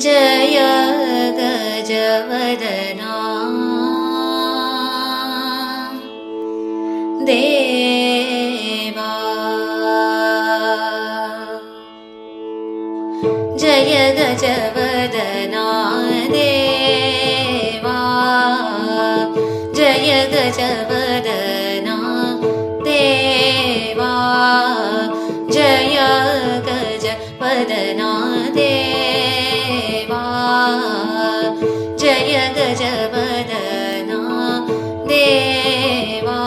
जय गजवदना। देवा। जय गजवदना। देवा। जय गजवदना। देवा। जय गजवदना जना देवा।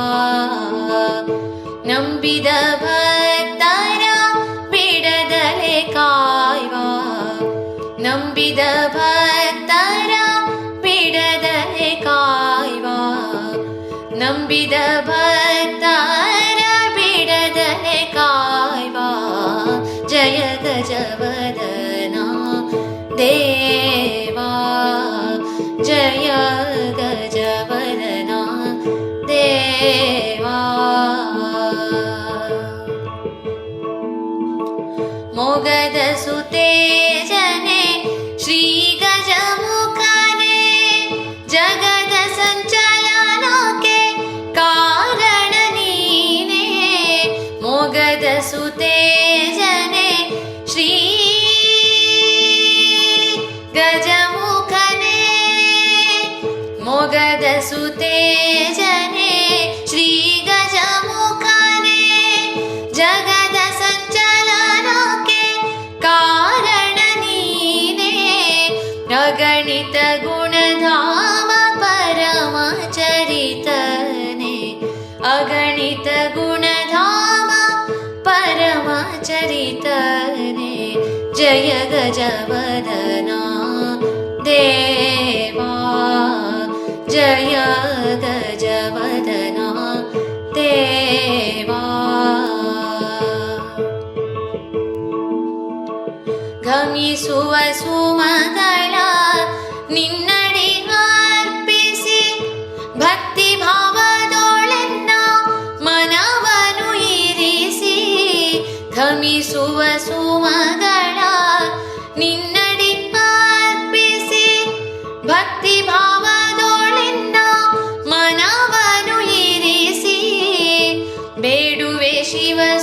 नम्बिद भगारा भीड दरे काव नम्बिद भगारा भीड दरे नम्बिद भक्ता जय गजभदना देवा। मोगदसुते जने श्रीगजमुखने जगद सञ्चलना कारणनीने मोगदसुते सुते जने श्रीगजमुखने जगदसञ्चलना के कारणनि अगणित गुणधाम परमचरितने। अगणित गुणधाम परमाचरितने। जय गजवदना। देवा। ಗಜವದನ ದೇವಾ ಗಮಿಸುವ ಸುಮಗಳ ನಿನ್ನಡಿ ಅರ್ಪಿಸಿ ಭಕ್ತಿ ಭಾವದೊಳೆನ್ನ ಮನವನು ಇರಿಸಿ ಘಮಿಸುವ ಸುಮಗಳ ನಿನ್ನಡಿ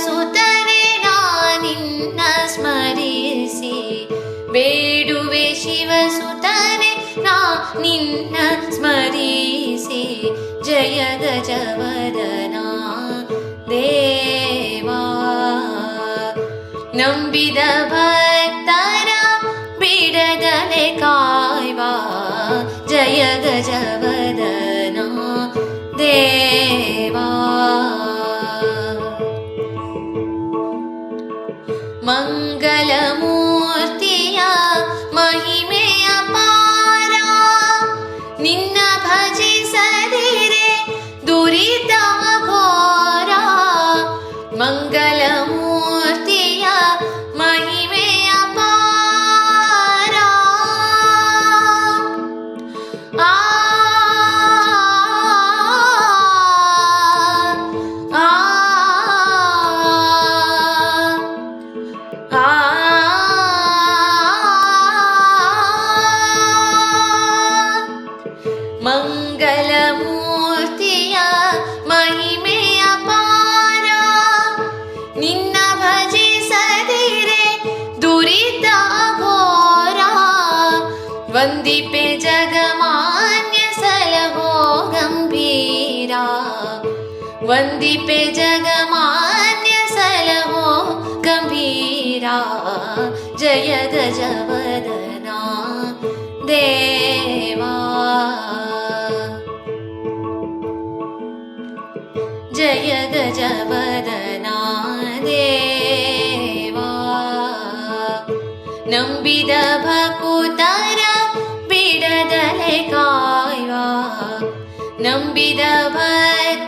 ಶಿವಸುತನೆ ನಾ ನಿನ್ನ ಸ್ಮರಿಸಿ ಬೇಡುವೆ ಶಿವಸುತನೆ ನಾ ನಿನ್ನ ಸ್ಮರಿಸಿ ಜಯ ಗಜವದನ ದೇವಾ ನಂಬಿದ ಭಕ್ತರ ಬಿಡದಲೆ ಕಾಯ್ವಾ ಜಯ ಗಜವದನ मङ्गलमूर्तिया महिम निजे सदेरे दुरितमघोरा मङ्गल वन्दीपे जगमान्य सलहो गम्भीरा वन्दीपे जगमान्य सलहो गम्भीरा जयद जवदना दे ನಂಬಿದ ಭಕುತರ ಬಿಡದಲೆ ಕಾಯ್ವ ನಂಬಿದ ಭಕ್ತ